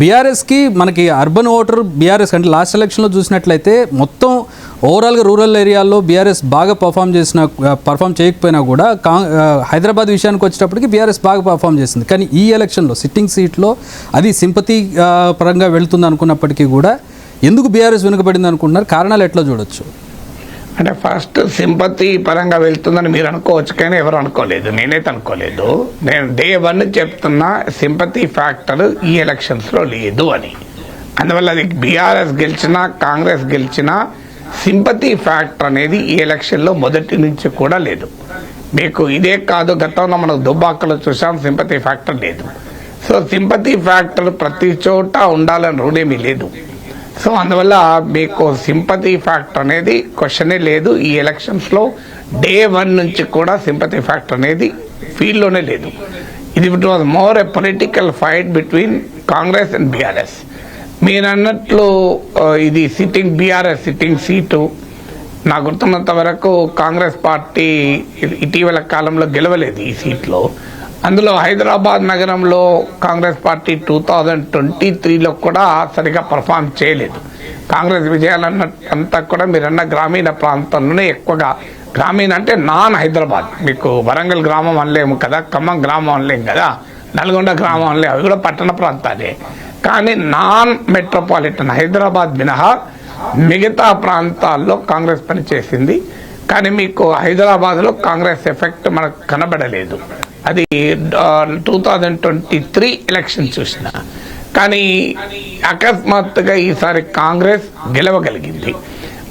బీఆర్ఎస్కి మనకి urban voter BRS అంటే లాస్ట్ ఎలక్షన్లో చూసినట్లయితే మొత్తం ఓవరాల్గా రూరల్ ఏరియాల్లో బీఆర్ఎస్ బాగా పర్ఫామ్ చేసిన పర్ఫామ్ చేయకపోయినా కూడా కా హైదరాబాద్ విషయానికి వచ్చేటప్పటికి బీఆర్ఎస్ బాగా పర్ఫామ్ చేసింది. కానీ ఈ ఎలక్షన్లో సిట్టింగ్ సీట్లో అది సింపతి పరంగా వెళుతుంది అనుకున్నప్పటికీ కూడా ఎందుకు బీఆర్ఎస్ వెనుకబడింది అనుకుంటున్నారు? కారణాలు ఎట్లా చూడొచ్చు? అంటే ఫస్ట్ సింపతి పరంగా వెళ్తుందని మీరు అనుకోవచ్చు కానీ ఎవరు అనుకోలేదు. నేనైతే అనుకోలేదు. నేను డే వన్ చెప్తున్నా సింపతి ఫ్యాక్టర్ ఈ ఎలక్షన్స్లో లేదు అని. అందువల్ల అది బీఆర్ఎస్ గెలిచినా కాంగ్రెస్ గెలిచినా సింపతి ఫ్యాక్టర్ అనేది ఈ ఎలక్షన్లో మొదటి నుంచి కూడా లేదు. మీకు ఇదే కాదు గతంలో మనకు దుబ్బాకలో చూసాం సింపతి ఫ్యాక్టర్ లేదు. సో సింపతి ఫ్యాక్టర్ ప్రతి చోట ఉండాలని రూడేమీ లేదు. సో అందువల్ల మీకు సింపతి ఫ్యాక్టర్ అనేది క్వశ్చనే లేదు. ఈ ఎలక్షన్స్లో డే వన్ నుంచి కూడా సింపతి ఫ్యాక్టర్ అనేది ఫీల్డ్లోనే లేదు. ఇది it was more a political fight between Congress and BRS మీరు అన్నట్లు ఇది సిట్టింగ్ బీఆర్ఎస్ సిట్టింగ్ సీటు నా గుర్తున్నంత వరకు కాంగ్రెస్ పార్టీ ఇటీవల కాలంలో గెలవలేదు ఈ సీట్లో అందులో హైదరాబాద్ నగరంలో Congress party two thousand twenty త్రీలో కూడా సరిగా పర్ఫామ్ చేయలేదు. కాంగ్రెస్ విజయాలన్న అంతా కూడా మీరన్న గ్రామీణ ప్రాంతంలోనే ఎక్కువగా. గ్రామీణ అంటే నాన్ హైదరాబాద్. మీకు వరంగల్ గ్రామం అనలేము కదా ఖమ్మం గ్రామం అనలేము కదా నల్గొండ గ్రామం అనలేము. అవి కూడా పట్టణ ప్రాంతాలే. కానీ నాన్ మెట్రోపాలిటన్ హైదరాబాద్ మినహా మిగతా ప్రాంతాల్లో కాంగ్రెస్ పనిచేసింది. కానీ మీకు హైదరాబాద్లో కాంగ్రెస్ ఎఫెక్ట్ మనకు కనబడలేదు. అది two thousand twenty three election చూసిన. కానీ అకస్మాత్తుగా ఈసారి కాంగ్రెస్ గెలవగలిగింది.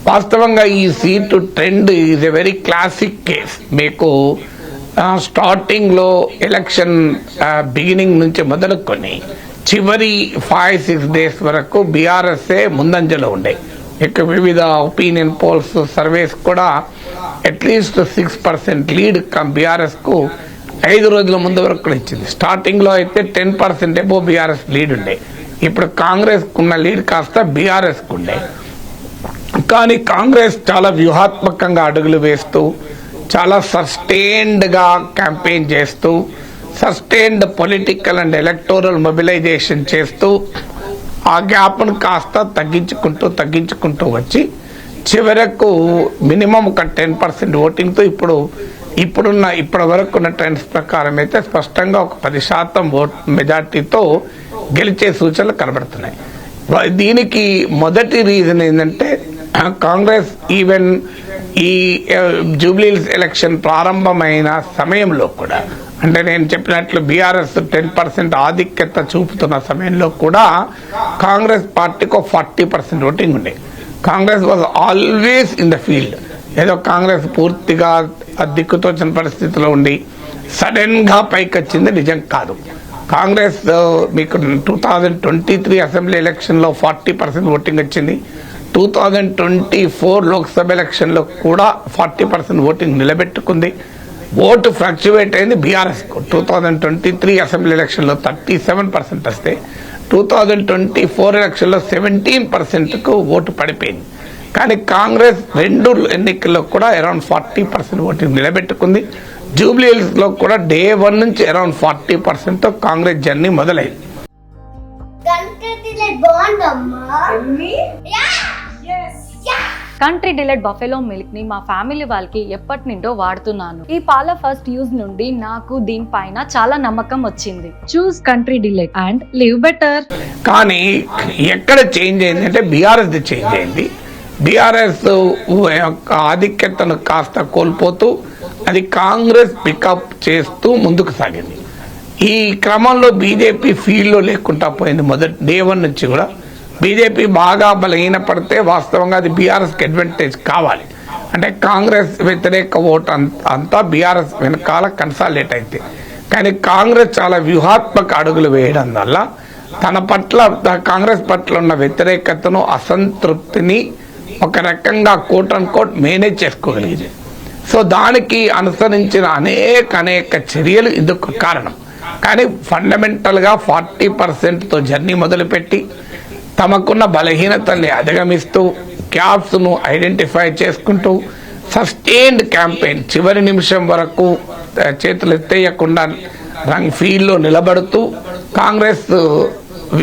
వాస్తవంగా ఈ seat trend is a very classic case మీకు స్టార్టింగ్లో ఎలక్షన్ బిగినింగ్ నుంచి మొదలుకొని చివరి ఫైవ్ సిక్స్ డేస్ వరకు బీఆర్ఎస్ఏ ముందంజలో ఉండే. ఇక వివిధ ఒపీనియన్ పోల్స్ సర్వేస్ కూడా at least six percent lead బీఆర్ఎస్కు ఐదు రోజుల ముందు వరకు కూడా ఇచ్చింది. స్టార్టింగ్లో అయితే టెన్ పర్సెంట్ ఏమో బీఆర్ఎస్ లీడ్ ఉండే. ఇప్పుడు కాంగ్రెస్కు ఉన్న లీడ్ కాస్త బీఆర్ఎస్కు ఉండే. కానీ కాంగ్రెస్ చాలా వ్యూహాత్మకంగా అడుగులు వేస్తూ చాలా సస్టైన్డ్గా క్యాంపెయిన్ చేస్తూ sustained political and electoral mobilisation చేస్తూ ఆ గ్యాప్ను కాస్త తగ్గించుకుంటూ తగ్గించుకుంటూ వచ్చి చివరకు మినిమం ఒక టెన్ పర్సెంట్ ఓటింగ్తో ఇప్పుడు ఇప్పుడున్న ఇప్పటి వరకు ఉన్న ట్రెండ్స్ ప్రకారం అయితే స్పష్టంగా ఒక పది శాతం ఓట్ మెజార్టీతో గెలిచే సూచనలు కనబడుతున్నాయి. దీనికి మొదటి రీజన్ ఏంటంటే కాంగ్రెస్ ఈవెన్ ఈ జూబ్లీల్స్ ఎలక్షన్ ప్రారంభమైన సమయంలో కూడా అంటే నేను చెప్పినట్లు బీఆర్ఎస్ టెన్ పర్సెంట్ ఆధిక్యత చూపుతున్న సమయంలో కూడా కాంగ్రెస్ పార్టీకి ఫార్టీ పర్సెంట్ ఓటింగ్ ఉండే. Congress was always in the field. ఏదో కాంగ్రెస్ పూర్తిగా దిక్కుతోచిన పరిస్థితిలో ఉండి సడన్గా పైకి వచ్చింది నిజం కాదు. కాంగ్రెస్ మీకు two thousand twenty three assembly ఎలక్షన్లో ఫార్టీ పర్సెంట్ ఓటింగ్ వచ్చింది. Two thousand twenty four Lok Sabha ఎలక్షన్లో కూడా ఫార్టీ పర్సెంట్ ఓటింగ్ నిలబెట్టుకుంది. ఓటు ఫ్లక్చువేట్ అయింది బీఆర్ఎస్కు. Two thousand twenty three assembly ఎలక్షన్లో థర్టీ సెవెన్ పర్సెంట్ వస్తే టూ థౌజండ్ ట్వంటీ ఫోర్ ఎలక్షన్లో సెవెంటీన్ పర్సెంట్కు ఓటు పడిపోయింది. కానీ కాంగ్రెస్ రెండు ఎన్నికల్లో కూడా అరౌండ్ ఫార్టీ పర్సెంట్ ఓటింగ్ నిలబెట్టుకుంది. జూబ్లీ హిల్స్లో కూడా డే వన్ నుంచి అరౌండ్ ఫార్టీ పర్సెంట్తో కాంగ్రెస్ జర్నీ మొదలైంది. కంట్రీ డిలైట్ బఫెలో మిల్క్ని మా ఫ్యామిలీ వాళ్ళకి ఎప్పటి నుండో వాడుతున్నాను. ఈ పాల ఫస్ట్ యూజ్ నుండి నాకు దీనిపైన చాలా నమ్మకం వచ్చింది. Choose Country Delight and live better కానీ ఎక్కడ చేంజ్ అయింది అంటే బీఆర్ఎస్ చేంజ్ అయింది. బీఆర్ఎస్ యొక్క ఆధిక్యతను కాస్త కోల్పోతూ అది కాంగ్రెస్ పికప్ చేస్తూ ముందుకు సాగింది. ఈ క్రమంలో బీజేపీ ఫీల్డ్లో లేకుండా పోయింది మొదటి డే వన్ నుంచి కూడా. బీజేపీ బాగా బలహీనపడితే వాస్తవంగా అది బీఆర్ఎస్కి అడ్వాంటేజ్ కావాలి. అంటే కాంగ్రెస్ వ్యతిరేక ఓటు అంతా బీఆర్ఎస్ వెనకాల కన్సాలేట్ అయితే కానీ కాంగ్రెస్ చాలా వ్యూహాత్మక అడుగులు వేయడం వల్ల తన పట్ల కాంగ్రెస్ పట్ల ఉన్న వ్యతిరేకతను అసంతృప్తిని ఒక రకంగా కోట్ అండ్ కోట్ మేనేజ్ చేసుకోగలిగింది. సో దానికి అనుసరించిన అనేక అనేక చర్యలు ఇందుకు కారణం. కానీ ఫండమెంటల్గా ఫార్టీ పర్సెంట్తో జర్నీ మొదలుపెట్టి తమకున్న బలహీనతల్ని అధిగమిస్తూ క్యాప్స్ను ఐడెంటిఫై చేసుకుంటూ సస్టైన్డ్ క్యాంపెయిన్ చివరి నిమిషం వరకు చేతులు ఎత్తేయకుండా రంగ్ ఫీల్డ్లో నిలబడుతూ కాంగ్రెస్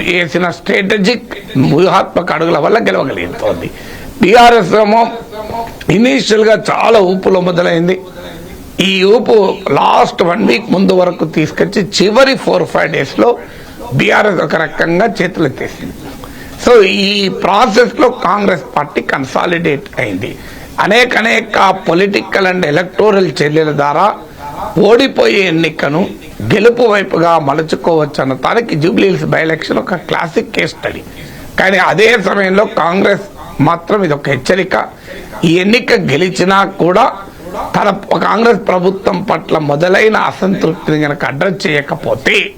వేసిన స్ట్రాటజిక్ వ్యూహాత్మక అడుగుల వల్ల గెలవగలుగుతోంది బీఆర్ఎస్ ఏమో ఇనీషియల్గా చాలా ఊపులో మొదలైంది. ఈ ఊపు లాస్ట్ వన్ వీక్ ముందు వరకు తీసుకొచ్చి చివరి ఫోర్ ఫైవ్ డేస్లో బీఆర్ఎస్ ఒక రకంగా చేతులెత్తేసింది సో ఈ ప్రాసెస్లో కాంగ్రెస్ పార్టీ కన్సాలిడేట్ అయింది. అనేక అనేక పొలిటికల్ అండ్ ఎలక్టోరల్ చర్యల ద్వారా ఓడిపోయే ఎన్నికను గెలుపు వైపుగా మలుచుకోవచ్చు అన్న దానికి జూబ్లీహిల్స్ బై ఎలక్షన్ ఒక క్లాసిక్ కేస్ స్టడీ కానీ అదే సమయంలో కాంగ్రెస్ మాత్రం ఇది ఒక హెచ్చరిక. ఈ ఎన్నిక గెలిచినా కూడా తన కాంగ్రెస్ ప్రభుత్వం పట్ల మొదలైన అసంతృప్తిని కనుక అడ్రస్ చేయకపోతే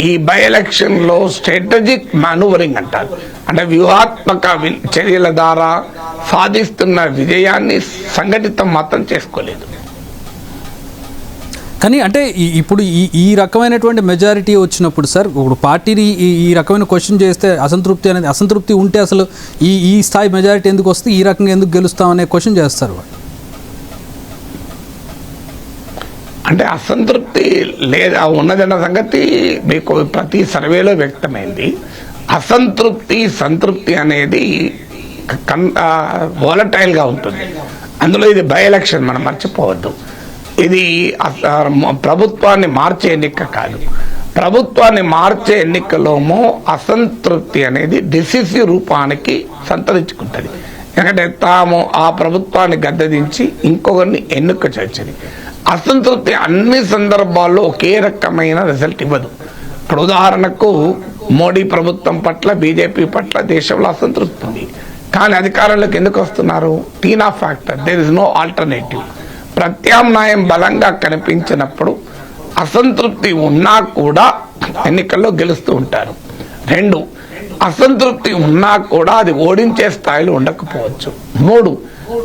ఈ బై ఎలక్షన్లో స్ట్రాటజిక్ మానూవరింగ్ అంటారు. అంటే వ్యూహాత్మక వి- చర్యల ద్వారా సాధిస్తున్న విజయాన్ని సంఘటితం మాత్రం చేసుకోలేదు. కానీ అంటే ఇప్పుడు ఈ ఈ రకమైనటువంటి మెజారిటీ వచ్చినప్పుడు సార్ ఇప్పుడు పార్టీని ఈ ఈ రకమైన క్వశ్చన్ చేస్తే అసంతృప్తి అనేది అసంతృప్తి ఉంటే అసలు ఈ ఈ స్థాయి మెజారిటీ ఎందుకు వస్తే ఈ రకంగా ఎందుకు గెలుస్తామనే క్వశ్చన్ చేస్తారు వాళ్ళు. అంటే అసంతృప్తి లేదా ఉన్నదన్న సంగతి మీకు ప్రతి సర్వేలో వ్యక్తమైంది. అసంతృప్తి సంతృప్తి అనేది కన్ వాలటైల్గా ఉంటుంది. అందులో ఇది బై ఎలక్షన్ మనం మర్చిపోవద్దు. ఇది అస- ప్రభుత్వాన్ని మార్చే ఎన్నిక కాదు. ప్రభుత్వాన్ని మార్చే ఎన్నికలోమో అసంతృప్తి అనేది డిసిసివ్ రూపానికి సంతరించుకుంటుంది. ఎందుకంటే తాము ఆ ప్రభుత్వాన్ని గద్దదించి ఇంకొకరిని ఎన్నిక చేయొచ్చని అసంతృప్తి అన్ని సందర్భాల్లో ఒకే రకమైన రిజల్ట్ ఇవ్వదు. ఇప్పుడు ఉదాహరణకు మోడీ ప్రభుత్వం పట్ల బీజేపీ పట్ల దేశంలో అసంతృప్తి ఉంది. కానీ అధికారంలోకి ఎందుకు వస్తున్నారు? TINA factor. There is no alternative ప్రత్యామ్నాయం బలంగా కనిపించినప్పుడు అసంతృప్తి ఉన్నా కూడా ఎన్నికల్లో గెలుస్తూ ఉంటారు. రెండు అసంతృప్తి ఉన్నా కూడా అది ఓడించే స్థాయిలో ఉండకపోవచ్చు. మూడు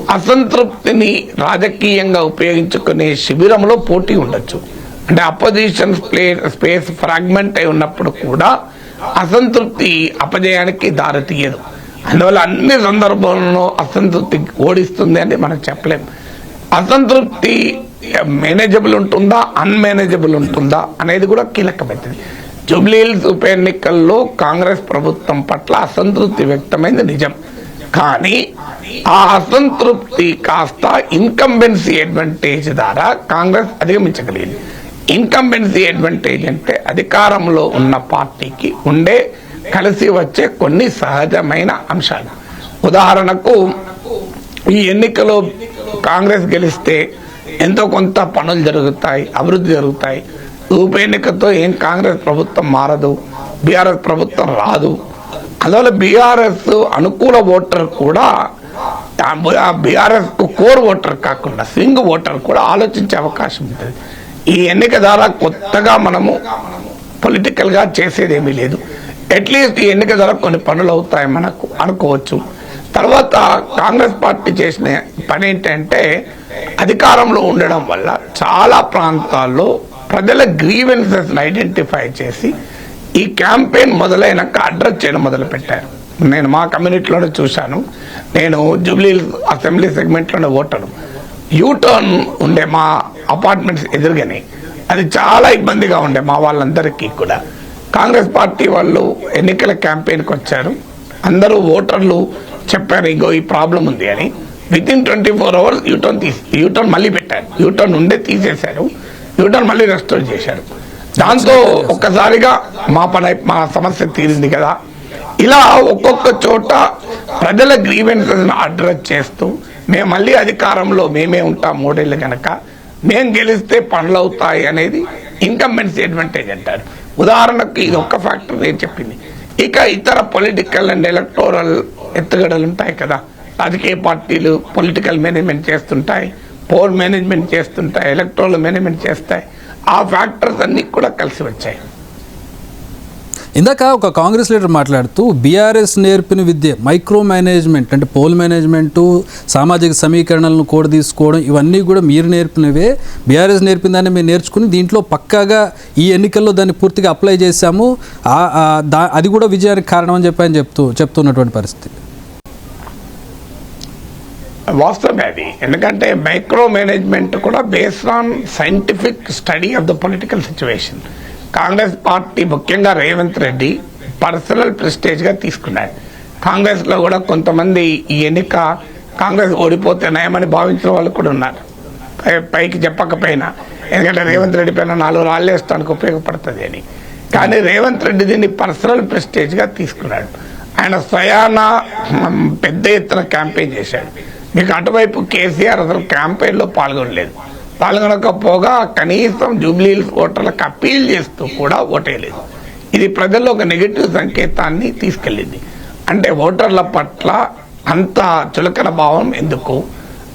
అసంతృప్తిని రాజకీయంగా ఉపయోగించుకునే శిబిరంలో పోటీ ఉండొచ్చు. అంటే అపోజిషన్ ప్లే స్పేస్ ఫ్రాగ్మెంట్ అయి ఉన్నప్పుడు కూడా అసంతృప్తి అపజయానికి దారితీయదు. అందువల్ల అన్ని సందర్భాలలో అసంతృప్తి ఓడిస్తుంది అని మనం చెప్పలేం. అసంతృప్తి మేనేజబుల్ ఉంటుందా? అన్మేనేజబుల్ ఉంటుందా? అనేది కూడా కీలకమైనది. జూబ్లీహిల్స్ ఉప ఎన్నికల్లో కాంగ్రెస్ ప్రభుత్వం పట్ల అసంతృప్తి వ్యక్తమైంది నిజం. కానీ ఆ అసంతృప్తి కాస్త ఇన్కంబెన్సీ అడ్వాంటేజ్ ద్వారా కాంగ్రెస్ అధిగమించగలిగింది. ఇన్కంబెన్సీ అడ్వాంటేజ్ అంటే అధికారంలో ఉన్న పార్టీకి ఉండే కలిసి వచ్చే కొన్ని సహజమైన అంశాలు. ఉదాహరణకు ఈ ఎన్నికలో కాంగ్రెస్ గెలిస్తే ఎంతో కొంత పనులు జరుగుతాయి అభివృద్ధి జరుగుతాయి. ఉప ఎన్నికతో ఏం కాంగ్రెస్ ప్రభుత్వం మారదు బీఆర్ఎస్ ప్రభుత్వం రాదు. అందువల్ల బీఆర్ఎస్ అనుకూల ఓటర్ కూడా బీఆర్ఎస్కు కోర్ ఓటర్ కాకుండా స్వింగ్ ఓటర్ కూడా ఆలోచించే అవకాశం ఉంటుంది. ఈ ఎన్నిక ద్వారా కొత్తగా మనము పొలిటికల్గా చేసేదేమీ చేసేది ఏమీ లేదు అట్లీస్ట్ ఈ ఎన్నిక ద్వారా కొన్ని పనులు అవుతాయి మనకు అనుకోవచ్చు. తర్వాత కాంగ్రెస్ పార్టీ చేసిన పని ఏంటంటే అధికారంలో ఉండడం వల్ల చాలా ప్రాంతాల్లో ప్రజల గ్రీవెన్సెస్ ఐడెంటిఫై చేసి ఈ క్యాంపెయిన్ మొదలైనాక అడ్రస్ చేయడం మొదలు పెట్టారు నేను మా కమ్యూనిటీలోనే చూశాను. నేను జూబ్లీ అసెంబ్లీ సెగ్మెంట్లోనే ఓటను. యూటర్న్ ఉండే మా అపార్ట్మెంట్స్ ఎదురుగానే అది చాలా ఇబ్బందిగా ఉండే మా వాళ్ళందరికీ కూడా. కాంగ్రెస్ పార్టీ వాళ్ళు ఎన్నికల క్యాంపెయిన్కి వచ్చారు. అందరూ ఓటర్లు చెప్పారు ఇగో ఈ ప్రాబ్లం ఉంది అని. With in twenty four hours U turn తీసి యూటర్న్ మళ్ళీ పెట్టారు. యూటర్న్ ఉండే తీసేశారు. యూటర్న్ మళ్ళీ రెస్టోర్ చేశారు. దాంతో ఒక్కసారిగా మా పని మా సమస్య తీరింది కదా. ఇలా ఒక్కొక్క చోట ప్రజల గ్రీవెన్సెస్ను అడ్రస్ చేస్తూ మేము మళ్ళీ అధికారంలో మేమే ఉంటాం మూడేళ్ళు కనుక మేము గెలిస్తే పనులు అవుతాయి అనేది ఇన్కంబెన్సీ అడ్వాంటేజ్ అంటారు. ఉదాహరణకు ఇది ఒక్క ఫ్యాక్టర్ నేను చెప్పింది. ఇక ఇతర పొలిటికల్ అండ్ ఎలక్టోరల్ ఎత్తుగడలు ఉంటాయి కదా. రాజకీయ పార్టీలు పొలిటికల్ మేనేజ్మెంట్ చేస్తుంటాయి పోల్ మేనేజ్మెంట్ చేస్తుంటాయి ఎలక్ట్రోల్ మేనేజ్మెంట్ చేస్తాయి. ఆ ఫ్యాక్టర్స్ అన్నీ కూడా కలిసి వచ్చాయి. ఇందాక ఒక కాంగ్రెస్ లీడర్ మాట్లాడుతూ బీఆర్ఎస్ నేర్పిన విద్య మైక్రో మేనేజ్మెంట్ అంటే పోల్ మేనేజ్మెంటు సామాజిక సమీకరణలను కూడా తీసుకోవడం ఇవన్నీ కూడా మీరు నేర్పినవే. బీఆర్ఎస్ నేర్పిన దాన్ని మేము నేర్చుకుని దీంట్లో పక్కాగా ఈ ఎన్నికల్లో దాన్ని పూర్తిగా అప్లై చేశాము. దా అది కూడా విజయానికి కారణం అని చెప్పి ఆయన చెప్తూ చెప్తున్నటువంటి పరిస్థితి. వాస్తవమే అది. ఎందుకంటే మైక్రో మేనేజ్మెంట్ కూడా based on scientific study of the political situation. Congress party ముఖ్యంగా రేవంత్ రెడ్డి పర్సనల్ ప్రెస్టేజ్గా తీసుకున్నాడు. కాంగ్రెస్లో కూడా కొంతమంది ఈ ఎన్నిక కాంగ్రెస్ ఓడిపోతే నయమని భావించిన వాళ్ళు కూడా ఉన్నారు. పైకి చెప్పకపోయినా. ఎందుకంటే రేవంత్ రెడ్డి పైన నాలుగు రాళ్ళు వేస్తానికి ఉపయోగపడుతుంది అని. కానీ రేవంత్ రెడ్డి దీన్ని పర్సనల్ ప్రెస్టేజ్గా తీసుకున్నాడు. ఆయన స్వయాన పెద్ద ఎత్తున క్యాంపెయిన్ చేశాడు. మీకు అటువైపు కేసీఆర్ అసలు క్యాంపెయిన్లో పాల్గొనలేదు. పాల్గొనకపోగా కనీసం జూబ్లీహిల్స్ ఓటర్లకు అప్పీల్ చేస్తూ కూడా ఓటేయలేదు. ఇది ప్రజల్లో ఒక నెగిటివ్ సంకేతాన్ని తీసుకెళ్ళింది. అంటే ఓటర్ల పట్ల అంత చులకన భావం ఎందుకు?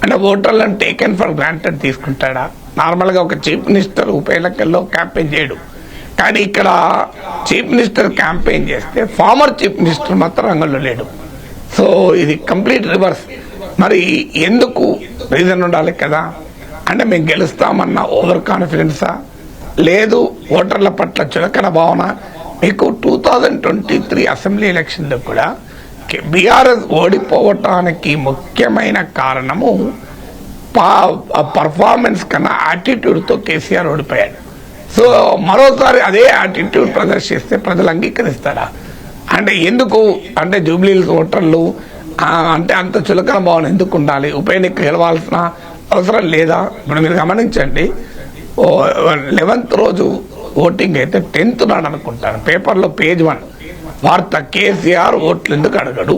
అంటే ఓటర్లను టేకెన్ ఫర్ గ్రాంటెడ్ తీసుకుంటాడా? నార్మల్గా ఒక చీఫ్ మినిస్టర్ ఉప ఎన్నికల్లో క్యాంపెయిన్ చేయడు. కానీ ఇక్కడ చీఫ్ మినిస్టర్ క్యాంపెయిన్ చేస్తే ఫార్మర్ చీఫ్ మినిస్టర్ మాత్రం రంగంలో లేడు. సో ఇది కంప్లీట్ రివర్స్. మరి ఎందుకు రీజన్ ఉండాలి కదా? అంటే మేము గెలుస్తామన్న ఓవర్ కాన్ఫిడెన్సా లేదు ఓటర్ల పట్ల చులకన భావన? మీకు two thousand twenty three assembly ఎలక్షన్లో కూడా బీఆర్ఎస్ ఓడిపోవటానికి ముఖ్యమైన కారణము పర్ఫార్మెన్స్ కన్నా యాటిట్యూడ్తో కేసీఆర్ ఓడిపోయాడు. సో మరోసారి అదే యాటిట్యూడ్ ప్రదర్శిస్తే ప్రజలు అంగీకరిస్తారా? అంటే ఎందుకు? అంటే జూబ్లీహిల్స్ ఓటర్లు అంటే అంత చులకన భావన ఎందుకు ఉండాలి? ఉప ఎన్నిక గెలవాల్సిన అవసరం లేదా? ఇప్పుడు మీరు గమనించండి. లెవెన్త్ రోజు ఓటింగ్ అయితే టెన్త్ నాడు అనుకుంటాను. పేపర్లో పేజ్ వన్. వార్త కేసీఆర్ ఓట్లు ఎందుకు అడగడు?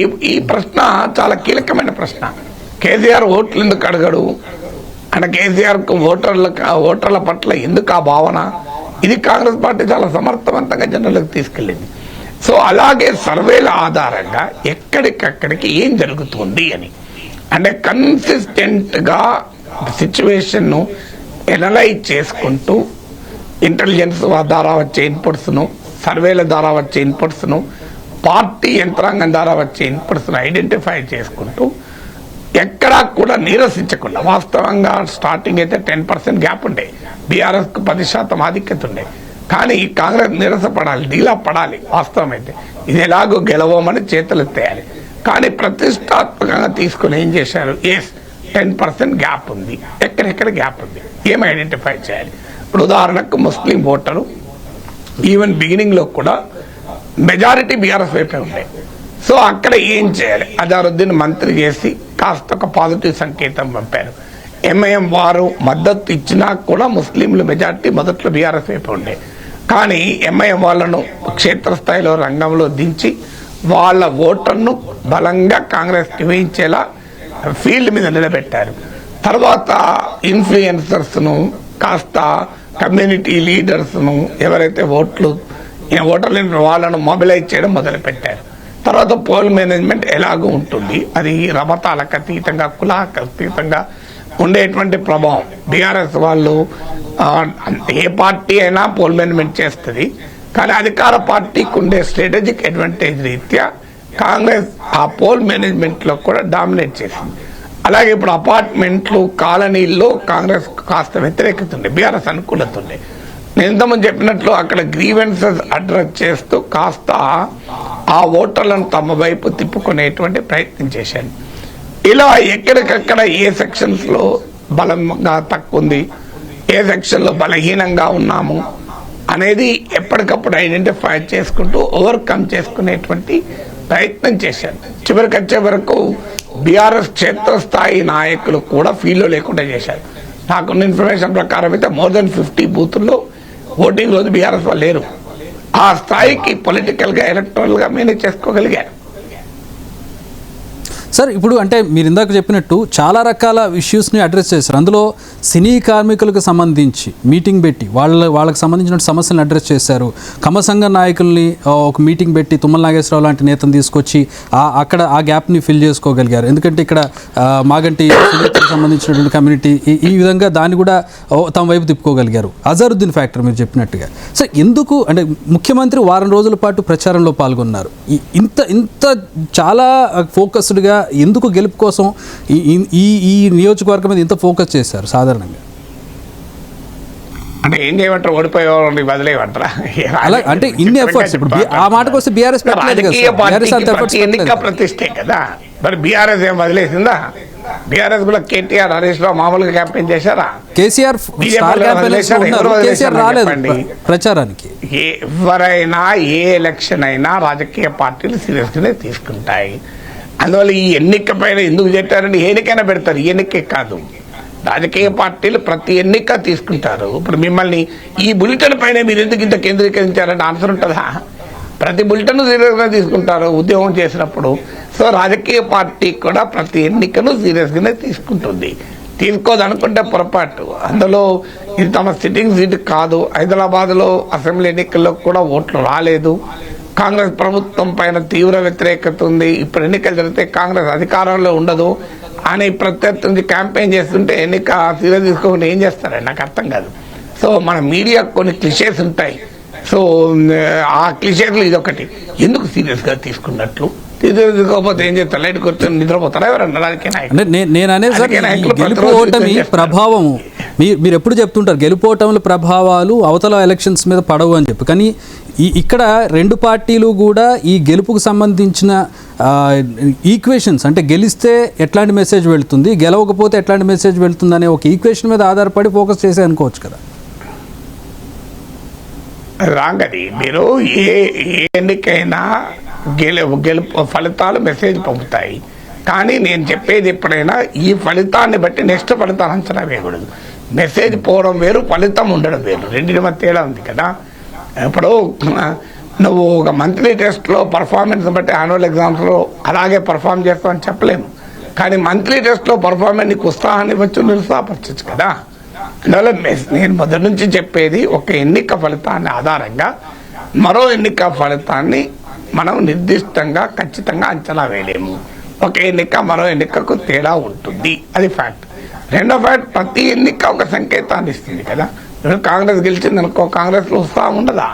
ఈ ఈ ప్రశ్న చాలా కీలకమైన ప్రశ్న. కేసీఆర్ ఓట్లు ఎందుకు అడగడు? అంటే కేసీఆర్ ఓటర్ల ఓటర్ల పట్ల ఎందుకు ఆ భావన? ఇది కాంగ్రెస్ పార్టీ చాలా సమర్థవంతంగా జనాలకు తీసుకెళ్ళింది. సో అలాగే సర్వేల ఆధారంగా ఎక్కడికక్కడికి ఏం జరుగుతుంది అని. అంటే కన్సిస్టెంట్గా సిచ్యువేషన్ను ఎనలైజ్ చేసుకుంటూ ఇంటెలిజెన్స్ ద్వారా వచ్చే ఇన్పుట్స్ను సర్వేల ద్వారా వచ్చే ఇన్పుట్స్ను పార్టీ యంత్రాంగం ద్వారా వచ్చే ఇన్పుట్స్ను ఐడెంటిఫై చేసుకుంటూ ఎక్కడా కూడా నీరసించకుండా వాస్తవంగా స్టార్టింగ్ అయితే టెన్ పర్సెంట్ గ్యాప్ ఉండే బీఆర్ఎస్కు పది శాతం ఆధిక్యత ఉండే. కానీ ఈ కాంగ్రెస్ నిరసపడాలి డీలా పడాలి వాస్తవం అయితే. ఇది ఎలాగో గెలవమని చేతులు ఎత్తేయాలి కానీ ప్రతిష్టాత్మకంగా తీసుకుని ఏం చేశారు? ఎస్ టెన్ పర్సెంట్ గ్యాప్ ఉంది. ఎక్కడెక్కడ గ్యాప్ ఉంది? ఏం ఐడెంటిఫై చేయాలి? ఇప్పుడు ఉదాహరణకు ముస్లిం ఓటరు ఈవెన్ బిగినింగ్లో కూడా మెజారిటీ బీఆర్ఎస్ వైపే ఉండే. సో అక్కడ ఏం చేయాలి? అజారుద్దీన్ మంత్రి చేసి కాస్త ఒక పాజిటివ్ సంకేతం పంపారు. ఎంఐఎం వారు మద్దతు ఇచ్చినా కూడా ముస్లింలు మెజారిటీ మొదట్లో బీఆర్ఎస్ వైపు ఉండే. కానీ ఎంఐఎం వాళ్ళను క్షేత్రస్థాయిలో రంగంలో దించి వాళ్ళ ఓటర్ను బలంగా కాంగ్రెస్కి వేయించేలా ఫీల్డ్ మీద నిలబెట్టారు. తర్వాత ఇన్ఫ్లుయెన్సర్స్ను కాస్త కమ్యూనిటీ లీడర్స్ను ఎవరైతే ఓట్లు ఓటర్లు వాళ్ళను మొబిలైజ్ చేయడం మొదలుపెట్టారు. తర్వాత పోల్ మేనేజ్మెంట్ ఎలాగో ఉంటుంది. అది రమతాలకు అతీతంగా కులాలకు అతీతంగా ఉండేటువంటి ప్రభావం. బీఆర్ఎస్ వాళ్ళు ఏ పార్టీ అయినా పోల్ మేనేజ్మెంట్ చేస్తుంది. కానీ అధికార పార్టీకి ఉండే స్ట్రాటజిక్ అడ్వాంటేజ్ రీత్యా కాంగ్రెస్ ఆ పోల్ మేనేజ్మెంట్లో కూడా డామినేట్ చేసింది. అలాగే ఇప్పుడు అపార్ట్మెంట్లు కాలనీల్లో కాంగ్రెస్ కాస్త వ్యతిరేకత ఉంది బీఆర్ఎస్ అనుకూలత ఉంది. నేను ఇంతకుముందు చెప్పినట్లు అక్కడ గ్రీవెన్సెస్ అడ్రస్ చేస్తూ కాస్త ఆ ఓటర్లను తమ వైపు తిప్పుకునేటువంటి ప్రయత్నం చేశాను ఇలా ఎక్కడికక్కడ ఏ సెక్షన్స్లో బలంగా తక్కువ ఉంది ఏ సెక్షన్లో బలహీనంగా ఉన్నాము అనేది ఎప్పటికప్పుడు ఐడెంటిఫై చేసుకుంటూ ఓవర్కమ్ చేసుకునేటువంటి ప్రయత్నం చేశారు చివరికి వచ్చే వరకు బీఆర్ఎస్ క్షేత్రస్థాయి నాయకులు కూడా ఫీల్లో లేకుండా చేశారు. నాకున్న ఇన్ఫర్మేషన్ ప్రకారం అయితే మోర్ దెన్ ఫిఫ్టీ బూతుల్లో ఓటింగ్ రోజు బీఆర్ఎస్ వాళ్ళు లేరు. ఆ స్థాయికి పొలిటికల్గా ఎలక్ట్రల్గా మేనేజ్ చేసుకోగలిగారు. సార్ ఇప్పుడు అంటే మీరు ఇందాక చెప్పినట్టు చాలా రకాల ఇష్యూస్ని అడ్రస్ చేశారు. అందులో సినీ కార్మికులకు సంబంధించి మీటింగ్ పెట్టి వాళ్ళ వాళ్ళకి సంబంధించిన సమస్యలను అడ్రస్ చేశారు. కమ సంఘ నాయకుల్ని ఒక మీటింగ్ పెట్టి తుమ్మల నాగేశ్వరరావు లాంటి నేతను తీసుకొచ్చి అక్కడ ఆ గ్యాప్ని ఫిల్ చేసుకోగలిగారు. ఎందుకంటే ఇక్కడ మాగంటి సంబంధించినటువంటి కమ్యూనిటీ ఈ- విధంగా దాన్ని కూడా తమ వైపు తిప్పుకోగలిగారు. అజరుద్దీన్ ఫ్యాక్టర్ మీరు చెప్పినట్టుగా. సార్ ఎందుకు అంటే ముఖ్యమంత్రి వారం రోజుల పాటు ప్రచారంలో పాల్గొన్నారు. ఇంత ఇంత చాలా ఫోకస్డ్గా ఎందుకు గెలుపు కోసం ఈ- ఈ- నియోజకవర్గం మీద ఇంత ఫోకస్ చేశారు సాధారణంగా? అంటే ఏం చేయమంటారు? ఓడిపోయే వాళ్ళని వదిలేయమంటారా? అలా అంటే ఇన్ని efforts ఇప్పుడు ఆ మాటకు వస్తే ప్రతి ఎన్నిక. ప్రతిష్టే కదా. మరి బీఆర్ఎస్ ఏం వదిలేసిందా? బీఆర్ఎస్ కూడా కేటీఆర్ హరీష్ రావు మామూలుగా క్యాంపెయిన్ చేశారా? కేసీఆర్ కేసీఆర్ రాలేదు. ప్రచారానికి. ఎవరైనా ఏ ఎలక్షన్ అయినా రాజకీయ పార్టీలు సీరియస్గానే తీసుకుంటాయి. అందువల్ల ఈ ఎన్నిక పైన ఎందుకు చెప్పారని ఎన్నికైనా పెడతారు. ఎన్నికే కాదు. రాజకీయ పార్టీలు ప్రతి ఎన్నిక తీసుకుంటారు. ఇప్పుడు మిమ్మల్ని ఈ బులెటిన్ పైన మీరు ఎందుకు ఇంత కేంద్రీకరించారంటే ఆన్సర్ ఉంటుందా? ప్రతి బులెటిన్ సీరియస్గా తీసుకుంటారు ఉద్యోగం చేసినప్పుడు. సో రాజకీయ పార్టీ కూడా ప్రతి ఎన్నికను సీరియస్గానే తీసుకుంటుంది. తీసుకోదనుకుంటే పొరపాటు. అందులో ఇది తమ సిట్టింగ్ సీటు కాదు. హైదరాబాద్లో అసెంబ్లీ ఎన్నికల్లో కూడా ఓట్లు రాలేదు. కాంగ్రెస్ ప్రభుత్వం పైన తీవ్ర వ్యతిరేకత ఉంది. ఇప్పుడు ఎన్నికలు జరిగితే కాంగ్రెస్ అధికారంలో ఉండదు అని ప్రత్యర్థి నుంచి క్యాంపెయిన్ చేస్తుంటే ఎన్నిక సీరియస్ తీసుకోకుండా ఏం చేస్తారని నాకు అర్థం కాదు. సో మన మీడియా కొన్ని క్లిషేస్ ఉంటాయి. సో ఆ క్లిషేస్లో ఇది ఒకటి ఎందుకు సీరియస్గా తీసుకున్నట్లు? తీసుకోకపోతే ఏం చేస్తారు? లైట్ కూర్చొని నిద్రపోతారా? ఎవరన్నా రాజకీయ నేను అనేది సార్ గెలుపు ఓటమి. ప్రభావము. మీరు ఎప్పుడు చెప్తుంటారు గెలుపు ఓటముల ప్రభావాలు అవతల ఎలక్షన్స్ మీద పడవు అని చెప్పి. కానీ ఈ ఇక్కడ రెండు పార్టీలు కూడా ఈ గెలుపుకు సంబంధించిన ఈక్వేషన్స్ అంటే గెలిస్తే ఎట్లాంటి మెసేజ్ వెళ్తుంది గెలవకపోతే ఎట్లాంటి మెసేజ్ వెళ్తుంది అనే ఒక ఈక్వేషన్ మీద ఆధారపడి ఫోకస్ చేసే అనుకోవచ్చు కదా. రాంగ్ అది మీరు ఏ ఎన్నికైనా గెలు గెలుపు ఫలితాలు మెసేజ్ పంపుతాయి. కానీ నేను చెప్పేది ఎప్పుడైనా ఈ ఫలితాన్ని బట్టి నెక్స్ట్ ఫలితాలు అంచనా వేయకూడదు. మెసేజ్ పోవడం వేరు ఫలితం ఉండడం వేరు. రెండింటి మధ్య తేడా ఉంది కదా. ఇప్పుడు నువ్వు ఒక మంత్లీ టెస్ట్లో పర్ఫార్మెన్స్ బట్టి యాన్యువల్ ఎగ్జామ్స్లో అలాగే పర్ఫామ్ చేస్తావని చెప్పలేము. కానీ మంత్లీ టెస్ట్లో పర్ఫార్మెన్స్ నీకు ఉత్సాహాన్ని ఇవ్వచ్చు నిరుత్సాహపరచచ్చు కదా. అందువల్ల మెస్- నేను మొదటి నుంచి చెప్పేది ఒక ఎన్నిక ఫలితాన్ని ఆధారంగా మరో ఎన్నిక ఫలితాన్ని మనం నిర్దిష్టంగా ఖచ్చితంగా అంచనా వేయలేము. ఒక ఎన్నిక మరో ఎన్నికకు తేడా ఉంటుంది. అది ఫ్యాక్ట్. రెండో ఫ్యాక్ట్ ప్రతి ఎన్నిక ఒక సంకేతాన్ని ఇస్తుంది కదా. ఇప్పుడు కాంగ్రెస్ గెలిచింది అనుకో కాంగ్రెస్లో ఉత్సాహం ఉండదా?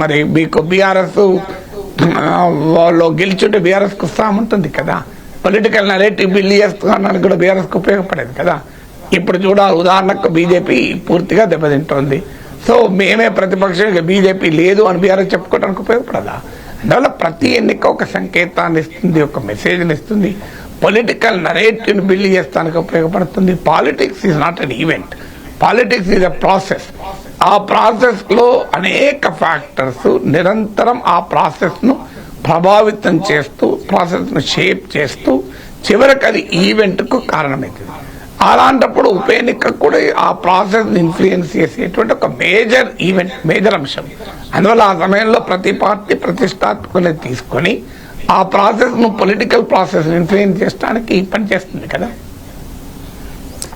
మరి మీకు బీఆర్ఎస్ వాళ్ళు గెలిచుంటే బీఆర్ఎస్కి ఉత్సాహం ఉంటుంది కదా. పొలిటికల్ నరేటివ్ బిల్లు చేస్తున్నానికి కూడా బీఆర్ఎస్కి ఉపయోగపడేది కదా. ఇప్పుడు చూడాలి ఉదాహరణకు బీజేపీ పూర్తిగా దెబ్బతింటోంది. సో మేమే ప్రతిపక్షం ఇక బీజేపీ లేదు అని బీఆర్ఎస్ చెప్పుకోవడానికి ఉపయోగపడదా? అందువల్ల ప్రతి ఎన్నిక ఒక సంకేతాన్ని ఇస్తుంది ఒక మెసేజ్ని ఇస్తుంది. పొలిటికల్ నరేటివ్ని బిల్డ్ చేస్తానికి ఉపయోగపడుతుంది. Politics is not an event politics is a process ఆ ప్రాసెస్లో అనేక ఫ్యాక్టర్స్ నిరంతరం ఆ ప్రాసెస్ను ప్రభావితం చేస్తూ ప్రాసెస్ను షేప్ చేస్తూ చివరికి అది ఈవెంట్కు కారణమవుతుంది అలాంటప్పుడు ఉప ఎన్నిక కూడా ఆ ప్రాసెస్ ఇన్ఫ్లుయెన్స్ చేసేటువంటి ఒక మేజర్ ఈవెంట్ మేజర్ అంశం. అందువల్ల ఆ సమయంలో ప్రతి పార్టీ ప్రతిష్టాత్మకత తీసుకొని ఆ ప్రాసెస్ను పొలిటికల్ ప్రాసెస్ ఇన్ఫ్లుయెన్స్ చేయడానికి పనిచేస్తుంది కదా.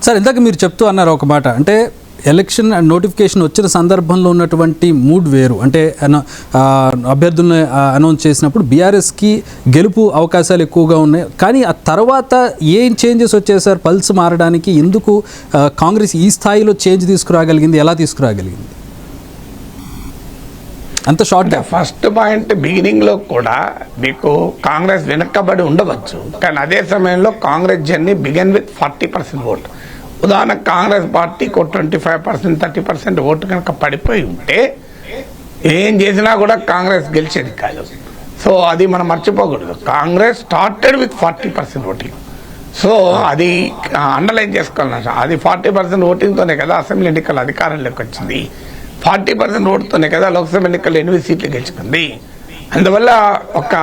సార్ ఇందాక మీరు చెప్తూ అన్నారు ఒక మాట. అంటే ఎలక్షన్ అండ్ నోటిఫికేషన్ వచ్చిన సందర్భంలో ఉన్నటువంటి మూడ్ వేరు. అంటే అభ్యర్థులను అనౌన్స్ చేసినప్పుడు బీఆర్ఎస్కి గెలుపు అవకాశాలు ఎక్కువగా ఉన్నాయి. కానీ ఆ తర్వాత ఏం చేంజెస్ వచ్చాయి సార్? పల్స్ మారడానికి ఎందుకు కాంగ్రెస్ ఈ స్థాయిలో చేంజ్ తీసుకురాగలిగింది? ఎలా తీసుకురాగలిగింది? అంత షార్ట్ ఫస్ట్ పాయింట్ బిగినింగ్లో కూడా మీకు కాంగ్రెస్ వెనక్కబడి ఉండవచ్చు. కానీ అదే సమయంలో Congress journey began with forty percent vote ఉదాహరణ కాంగ్రెస్ పార్టీకి twenty five percent thirty percent vote కనుక పడిపోయి ఉంటే ఏం చేసినా కూడా కాంగ్రెస్ గెలిచేది కాదు సో అది మనం మర్చిపోకూడదు. Congress started with forty percent voting so అది అండర్లైన్ చేసుకోవాలి అది ఫార్టీ పర్సెంట్ ఓటింగ్తోనే కదా అసెంబ్లీ ఎన్నికల అధికారంలోకి వచ్చింది ఫార్టీ పర్సెంట్ ఓటుతోనే కదా లోక్సభ ఎన్నికల్లో ఎనిమిది సీట్లు గెలుచుకుంది. అందువల్ల ఒక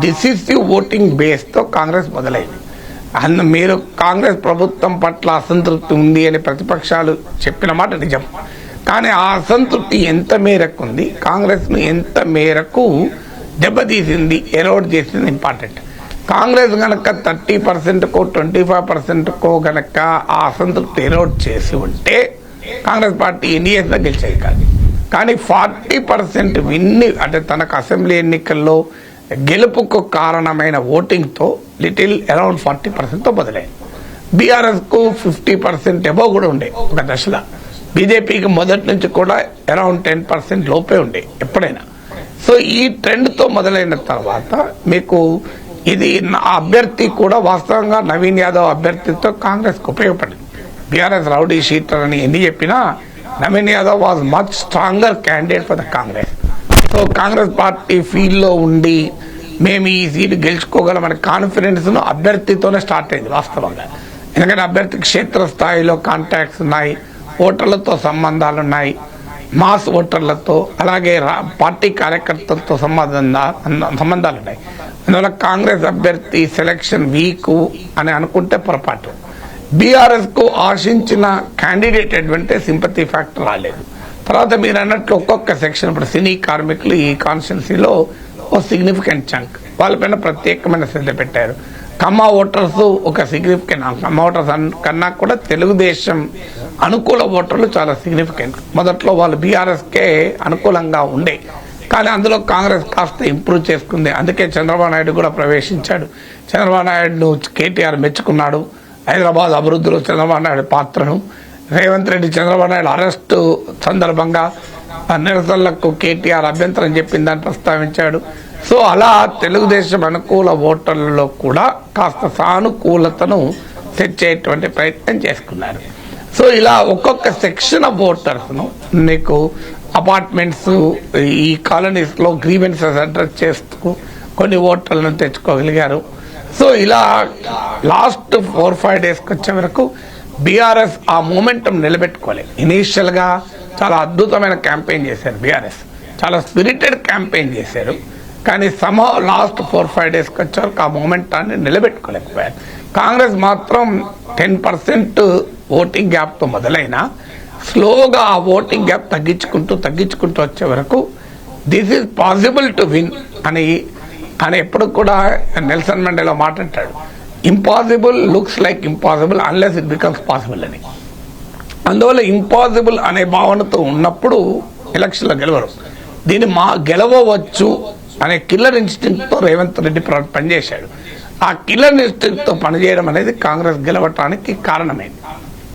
డిసిసివ్ ఓటింగ్ బేస్తో కాంగ్రెస్ మొదలైంది. అందు మీరు కాంగ్రెస్ ప్రభుత్వం పట్ల అసంతృప్తి ఉంది అని ప్రతిపక్షాలు చెప్పిన మాట నిజం. కానీ ఆ అసంతృప్తి ఎంత మేరకు ఉంది? కాంగ్రెస్ను ఎంత మేరకు దెబ్బతీసింది ఎరోడ్ చేసింది ఇంపార్టెంట్. కాంగ్రెస్ కనుక థర్టీ పర్సెంట్కో ట్వంటీ ఫైవ్ పర్సెంట్కో కనుక ఆ అసంతృప్తి ఎరోడ్ చేసి ఉంటే కాంగ్రెస్ పార్టీ ఎన్ని గెలిచేది కాదు. కానీ ఫార్టీ పర్సెంట్ విన్ని అంటే తనకు అసెంబ్లీ ఎన్నికల్లో గెలుపుకు కారణమైన ఓటింగ్తో లిటిల్ అరౌండ్ ఫార్టీ పర్సెంట్తో మొదలైంది. బీఆర్ఎస్కు ఫిఫ్టీ పర్సెంట్ ఎబో కూడా ఉండే ఒక దశలో. బీజేపీకి మొదటి నుంచి కూడా అరౌండ్ టెన్ పర్సెంట్ లోపే ఉండే ఎప్పుడైనా. సో ఈ ట్రెండ్తో మొదలైన తర్వాత మీకు ఇది నా అభ్యర్థి కూడా వాస్తవంగా నవీన్ యాదవ్ అభ్యర్థితో కాంగ్రెస్కి ఉపయోగపడింది. బీఆర్ఎస్ రౌడీ షీటర్ అని ఎన్ని చెప్పినా Naveen Yadav was much stronger candidate for the Congress so Congress party ఫీల్డ్లో ఉండి మేము ఈ సీటు గెలుచుకోగలమనే కాన్ఫిడెన్స్ను అభ్యర్థితోనే స్టార్ట్ అయింది వాస్తవంగా. ఎందుకంటే అభ్యర్థి క్షేత్రస్థాయిలో కాంటాక్ట్స్ ఉన్నాయి ఓటర్లతో సంబంధాలు ఉన్నాయి మాస్ ఓటర్లతో అలాగే రా- పార్టీ కార్యకర్తలతో సంబంధ సంబంధాలు ఉన్నాయి. అందువల్ల కాంగ్రెస్ అభ్యర్థి సెలక్షన్ వీక్ అని అనుకుంటే పొరపాటు. బీఆర్ఎస్కు ఆశించిన క్యాండిడేట్ అటువంటి సింపతి ఫ్యాక్టర్ రాలేదు. తర్వాత మీరు అన్నట్లు ఒక్కొక్క సెక్షన్ ఇప్పుడు సినీ కార్మికులు ఈ కాన్స్టిట్యున్సీలో ఓ సిగ్నిఫికెంట్ చంక్ వాళ్ళపైన ప్రత్యేకమైన శ్రద్ధ పెట్టారు. కమ్మ ఓటర్స్ ఒక సిగ్నిఫికెంట్ కమ్మ ఓటర్స్ అన్- కన్నా కూడా తెలుగుదేశం అనుకూల ఓటర్లు చాలా సిగ్నిఫికెంట్ మొదట్లో వాళ్ళు బీఆర్ఎస్కే అనుకూలంగా ఉండే. కానీ అందులో కాంగ్రెస్ కాస్త ఇంప్రూవ్ చేసుకుంది. అందుకే చంద్రబాబు నాయుడు కూడా ప్రవేశించాడు. చంద్రబాబు నాయుడును కేటీఆర్ మెచ్చుకున్నాడు. హైదరాబాద్ అభివృద్ధిలో చంద్రబాబు నాయుడు పాత్రను. రేవంత్ రెడ్డి చంద్రబాబు నాయుడు అరెస్టు సందర్భంగా నిరసనలకు కేటీఆర్ అభ్యంతరం చెప్పిందని ప్రస్తావించాడు. సో అలా తెలుగుదేశం అనుకూల ఓటర్లలో కూడా కాస్త సానుకూలతను తెచ్చేటువంటి ప్రయత్నం చేసుకున్నారు. సో ఇలా ఒక్కొక్క సెక్షన్ ఆఫ్ ఓటర్స్ను నీకు అపార్ట్మెంట్స్ ఈ కాలనీస్లో గ్రీవెన్సెస్ అడ్రస్ చేస్తూ కొన్ని ఓటర్లను తెచ్చుకోగలిగారు. సో ఇలా లాస్ట్ ఫోర్ ఫైవ్ డేస్కి వచ్చే వరకు బీఆర్ఎస్ ఆ మూమెంటం నిలబెట్టుకోలేదు. ఇనీషియల్గా చాలా అద్భుతమైన క్యాంపెయిన్ చేశారు బీఆర్ఎస్ చాలా స్పిరిటెడ్ క్యాంపెయిన్ చేశారు. కానీ సమ లాస్ట్ ఫోర్ ఫైవ్ డేస్కి వచ్చే వరకు ఆ మూమెంటాన్ని నిలబెట్టుకోలేకపోయారు. కాంగ్రెస్ మాత్రం టెన్ పర్సెంట్ ఓటింగ్ గ్యాప్తో మొదలైన స్లోగా ఆ ఓటింగ్ గ్యాప్ తగ్గించుకుంటూ తగ్గించుకుంటూ వచ్చే వరకు this is possible to win అని అని ఎప్పుడు కూడా నెల్సన్ మండేలో మాట్లాడతాడు. Impossible looks like impossible unless it becomes possible అని. అందువల్ల ఇంపాసిబుల్ అనే భావనతో ఉన్నప్పుడు ఎలక్షన్లో గెలవరు. దీన్ని మా గెలవవచ్చు అనే కిల్లర్ ఇన్స్టింక్ట్తో రేవంత్ రెడ్డి పనిచేశాడు. ఆ కిల్లర్ ఇన్స్టింక్ట్తో పనిచేయడం అనేది కాంగ్రెస్ గెలవటానికి కారణమైంది.